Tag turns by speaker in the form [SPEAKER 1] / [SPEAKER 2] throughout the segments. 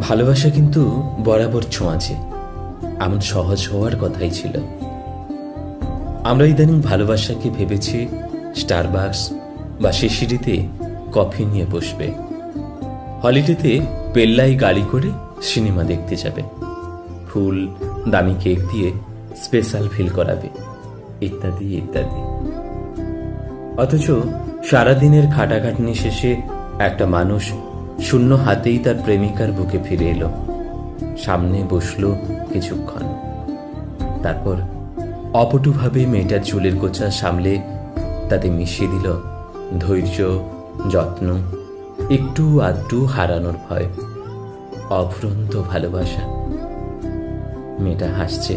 [SPEAKER 1] ভালোবাসা কিন্তু বরাবর ছোঁয়াচে। এমন সহজ হওয়ার কথাই ছিল। আমরা ইদানিং ভালোবাসাকে ভেবেছি স্টারবাক্স বা শিশিরিতে কফি নিয়ে বসবে। হলিডেতে পেল্লাই গাড়ি করে সিনেমা দেখতে যাবে। ফুল, দামি কেক দিয়ে স্পেশাল ফিল করাবে। ইত্যাদি ইত্যাদি। অথচ সারাদিনের খাটাখাটনি শেষে একটা মানুষ শূন্য হাতেই তার প্রেমিকার বুকে ফিরে এলো। সামনে বসল কিছুক্ষণ। তারপর অপটুভাবে মেয়েটার চুলের গোছা সামলে তাতে মিশিয়ে দিল ধৈর্য, যত্ন, একটু আধটু হারানোর ভয়, অফুরন্ত ভালোবাসা। মেয়েটা হাসছে।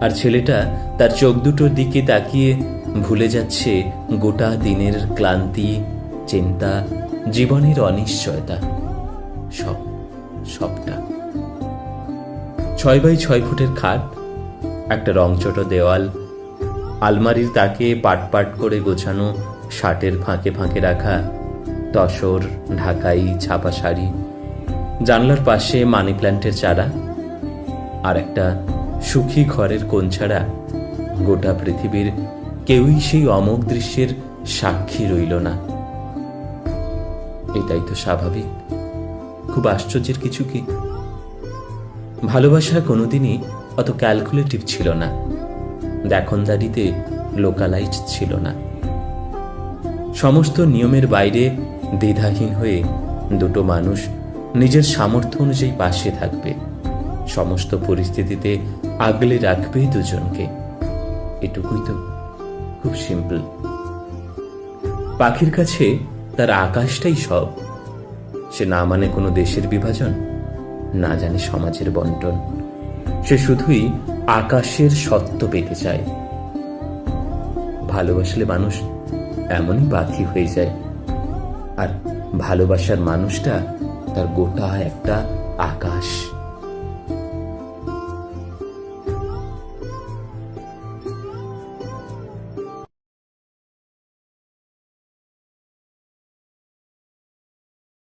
[SPEAKER 1] আর ছেলেটা তার চোখ দুটোর দিকে তাকিয়ে ভুলে যাচ্ছে গোটা দিনের ক্লান্তি, চিন্তা জীবনের অনিশ্চয়তা, সব, সবটা। ছয় বাই ছয় ফুটের খাট, একটা রংচটো দেওয়াল, আলমারির তাকে পাট পাট করে গোছানো, শার্টের ফাঁকে ফাঁকে রাখা, তসর, ঢাকাই, ছাপা শাড়ি, জানলার পাশে মানি প্ল্যান্টের চারা, আর একটা সুখী ঘরের কোণ ছাড়া গোটা পৃথিবীর কেউই সেই অমোঘ দৃশ্যের সাক্ষী রইল না। এটাই তো স্বাভাবিক। খুব আশ্চর্যের কিছু কি? ভালোবাসা কোনোদিনই অত ক্যালকুলেটিভ ছিল না। দেখনদারিতে লোকালাইজ ছিল না। সমস্ত নিয়মের বাইরে দ্বিধাহীন হয়ে দুটো মানুষ নিজের সামর্থ্য অনুযায়ী পাশে থাকবে। সমস্ত পরিস্থিতিতে আগলে রাখবে দুজনকে। এটুকুই তো খুব সিম্পল পাখির কাছে তার আকাশটাই সব। সে না মানে কোনো দেশের বিভাজন, না জানে সমাজের বন্টন। সে শুধুই আকাশের সত্য পেতে চায়। ভালোবাসলে মানুষ এমনই পাখি হয়ে যায়। আর ভালোবাসার মানুষটা তার গোটা একটা আকাশ।